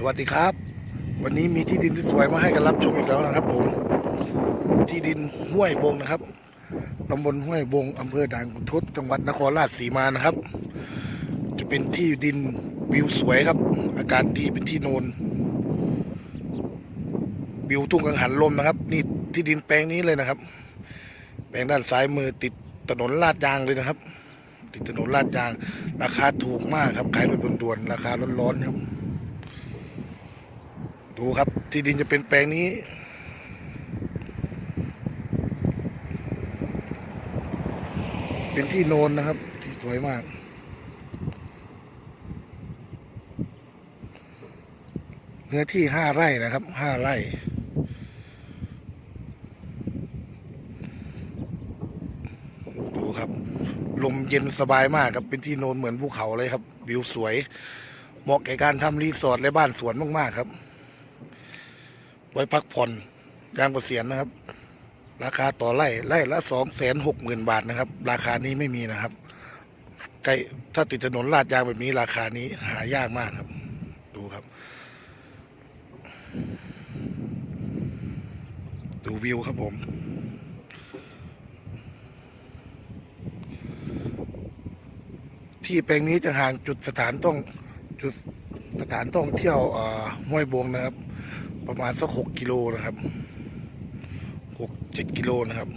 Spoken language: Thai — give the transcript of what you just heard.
สวัสดีครับ วันนี้มีที่ดินที่สวยมาให้กันรับชมอีกแล้วนะครับ ผม ที่ดินห้วยบงนะครับตำบลห้วยบงอำเภอด่านขุนทดจังหวัดนครราชสีมานะครับ จะเป็นที่ดินวิวสวยครับ อากาศดีเป็นที่โนนวิวทุ่งกังหันลมนะครับ นี่ที่ดินแปลงนี้เลยนะครับ แปลงด้านซ้ายมือติดถนนลาดยางเลยนะครับ ติดถนนลาดยาง ราคาถูกมากครับขายแบบด่วนราคาร้อนๆครับ ดูครับ ที่ดินจะเป็นแปลงนี้ เป็นที่โนนนะครับ ที่สวยมากเนื้อที่ห้าไร่นะครับห้าไร่ ดูครับ ลมเย็นสบายมากครับ เป็นที่โนนเหมือนภูเขาเลยครับ วิวสวยเหมาะแก่การทำรีสอร์ทและบ้านสวนมาก ๆ ครับ ว้พักผ่อนยามเกษียณนะครับ ราคาต่อไร่ไร่ละสองแสนหกหมื่นบาทนะครับ ราคานี้ไม่มีนะครับใกล้ถ้าติดถนนลาดยางแบบนี้ราคานี้หายากมากครับ ดูครับ ดูวิวครับผม ที่แปลงนี้จะห่างจุดสถานต้องจุดสถานท่องเที่ยวห้วยบงนะครับ ประมาณสักหกกิโลนะครับหกเจ็ดกิโลนะครับ